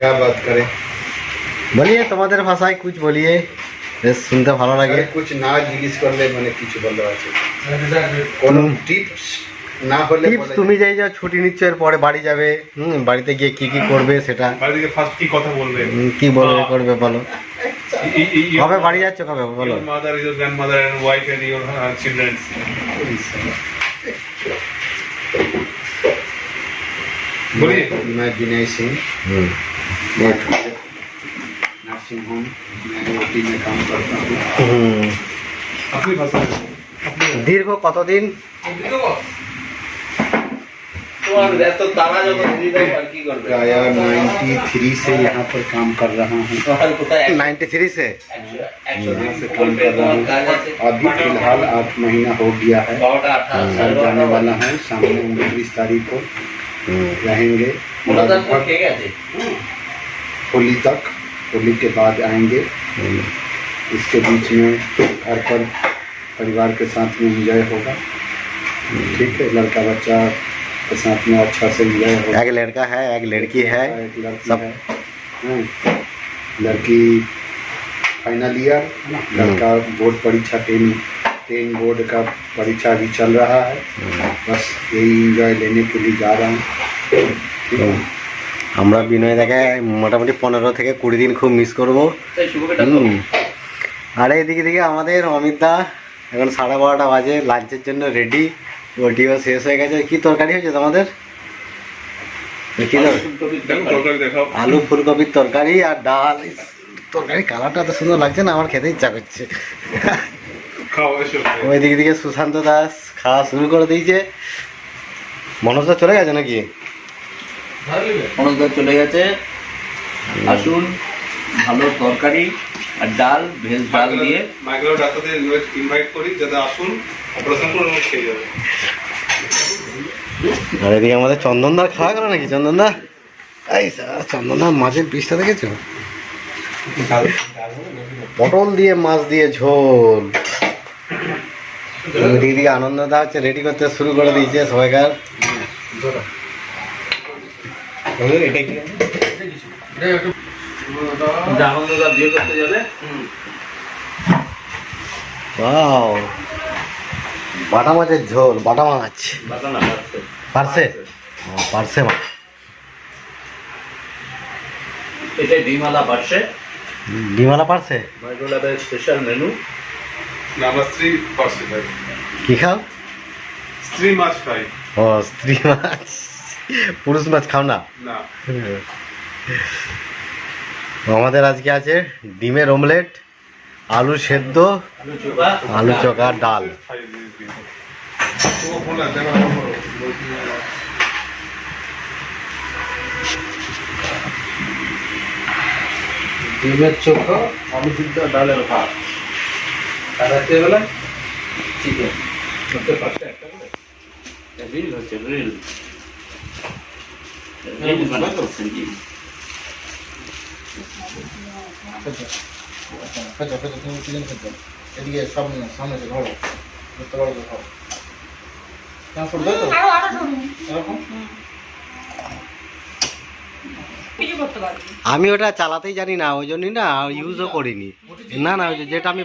क्या बात करें বলিয়ে তোমাদের ভাষায় কুছ বলিয়ে বেশ শুনতে ভালো লাগে আরে কুছ না জিজ্ঞেস করলে মানে কিছু বলতে আছে কোন টিপস না হলে টিপস বলা তুমি যাই যা ছুটি নিচ্ছ এর পরে বাড়ি যাবে হুম বাড়িতে গিয়ে কি কি করবে সেটা বাড়ি থেকে ফার্স্ট কি কথা বলবেন হুম, কি বলবে করবে বলো ই- ই- ই- কবে বাড়ি যাচ্ছ কবে বলো Your mother, your grandmother, and wife, and your uh, children. बोलिए मैं मैं विनय सिंह হুম मैं नर्सिंग होम मैं ओटी में काम करता हूँ হুম। अपनी भाषा में দীর্ঘ কতদিন তোমার এত তারা যখন দিয়ে দাও আর কি করবে प्राय 93 से यहाँ पर काम कर रहा हूँ তোমার কোথায় একশো- নাইনটি থ্রিতে একশো- একশো यहाँ দিন से ফুল काम পে कर रहा তোমার हूँ কাজ আছে अभी फिलहाल आठ महीना हो गया है বারোটা আঠাশ घर जाने वाला है सामने उनतीस तारीख को रहेंगे होली तक होली के बाद आएँगे। इसके बीच में घर पर परिवार के साथ में इंजॉय होगा। ठीक है लड़का बच्चा के साथ में अच्छा से इंजॉय होगा। एक लड़का है एक लड़की है। हाँ, एक लड़की सब... है। हाँ, लड़की फाइनल ईयर लड़का बोर्ड परीक्षा टेन टेन बोर्ड का परीक्षा भी चल रहा है। हाँ। बस यही इंजॉय लेने के लिए जा रहा हूँ। ठीक है। আমরা বিনয় দেখে মোটামুটি পনেরো থেকে কুড়ি দিন খুব মিস করব। আর এদিকে দিকে আমাদের অমিতা এখন সাড়ে বারোটা বাজে লাঞ্চের জন্য রেডি ওটিও শেষ হয়ে গেছে। কি তরকারি হয়েছে তোমাদের? আলু ফুলকপির তরকারি। আর ডাল। তরকারি কালারটা তো সুন্দর লাগছে না আমার খেতে ইচ্ছা করছে। ওই দিকে দিকে সুশান্ত দাস খাওয়া শুরু করে দিয়েছে। মনোজ চলে গেছে নাকি? অনুদান চলে গেছে। আসুন ভালো তরকারি আর ডাল ভেজ ডাল দিয়ে। মাইক্রো ডাক্তারদের ইনভাইট করি যাতে আসুন অপারেশন করে খেয়ে যাবে। আর এদিকে আমাদের চন্দনদার খাওয়া গেল নাকি? চন্দনদা? এই স্যার চন্দনদার মাছের পিসটা দেখেছ? পটল দিয়ে মাছ দিয়ে ঝোল। দিকে আনন্দদা হচ্ছে রেডি করতে শুরু করে দিয়েছে সবাইকার। এটা কি আনন্দদা বিয়ে করতে যাবে ওয়াও বাটা মাছের ঝোল বাটা মাছ। বাটা না। পারছে? ও, পারছে মাছ এটাই ডিমালা বাড়ছে ডিমালা পারছে? মাইক্রোল্যাবের স্পেশাল মেনু না আমরা স্ত্রী কি খাও? স্ত্রী মাছ খাই ও স্ত্রী মাছ। পুরুষ মাছ খাও না? আমাদের আজকে আছে ডিমের অমলেট আলু সেদ্ধ আলু চোখা। ডাল। ডিমের চোখা আলু সিদ্ধ ডালের ভাত। আর রাত্রেবেলা চিকেন হচ্ছে পাঁচটা একটা করে। রিল হচ্ছে রিল রিল বানাচ্ছেন জি খেতে খেতে তুমি চিকেন খেতে এদিকে সামনে সামনে আমি ওটা চালাতেই জানি না, ওই জন্যই না ইউজও করিনি। না না যেটা আমি